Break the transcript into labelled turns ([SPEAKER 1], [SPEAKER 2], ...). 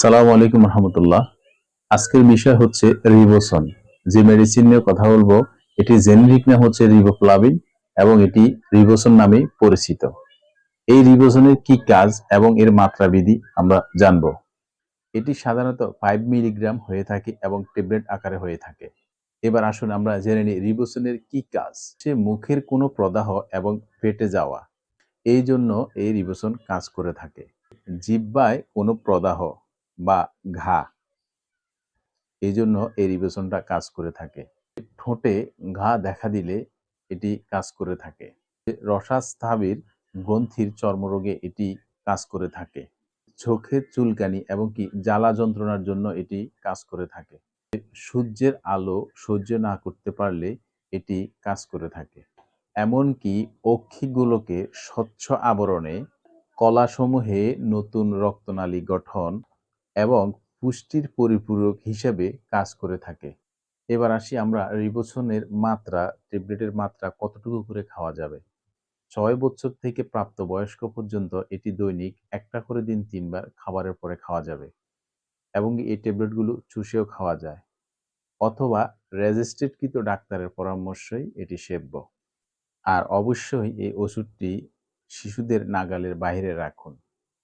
[SPEAKER 1] সালাম আলাইকুম রহমতুল্লাহ। আজকের বিষয় হচ্ছে রিবোসন যে মেডিসিন নিয়ে কথা বলব, এটি জেনেরিক নাম হচ্ছে রিবোপ্লাবিন এবং এটি রিবোসন নামে পরিচিত। এই রিবোসনের কি কাজ এবং এর মাত্রাবিধি আমরা জানব। এটি সাধারণত ফাইভ মিলিগ্রাম হয়ে থাকে এবং ট্যাবলেট আকারে হয়ে থাকে। এবার আসুন আমরা জেনে নিই রিবোসনের কি কাজ। সে মুখের কোনো প্রদাহ এবং পেটে যাওয়া। এই জন্য এই রিবোসন কাজ করে থাকে। জিব্বায় কোনো প্রদাহ বা ঘা। এই জন্য এই রিবেশনটা কাজ করে থাকে। ঠোঁটে ঘা দেখা দিলে এটি কাজ করে থাকে। রসাস্থাবির গ্রন্থির চর্মরোগে এটি কাজ করে থাকে। চোখের চুলকানি এবং কি জ্বালা যন্ত্রণার জন্য এটি কাজ করে থাকে। সূর্যের আলো সহ্য না করতে পারলে এটি কাজ করে থাকে। এমনকি অক্ষিগুলোকে স্বচ্ছ আবরণে কলাসমূহে নতুন রক্তনালী গঠন এবং পুষ্টির পরিপূরক হিসেবে কাজ করে থাকে। এবার আসি আমরা রিবোসনের মাত্রা, ট্যাবলেটের মাত্রা কতটুকু করে খাওয়া যাবে? ছয় বছর থেকে প্রাপ্ত বয়স্ক পর্যন্ত এটি দৈনিক একটা করে দিন তিনবার খাবারের পরে খাওয়া যাবে এবং এই ট্যাবলেটগুলো চুষেও খাওয়া যায় অথবা রেজিস্ট্রেডকৃত ডাক্তারের পরামর্শই এটি সেব্য। আর অবশ্যই এই ওষুধটি শিশুদের নাগালের বাইরে রাখুন।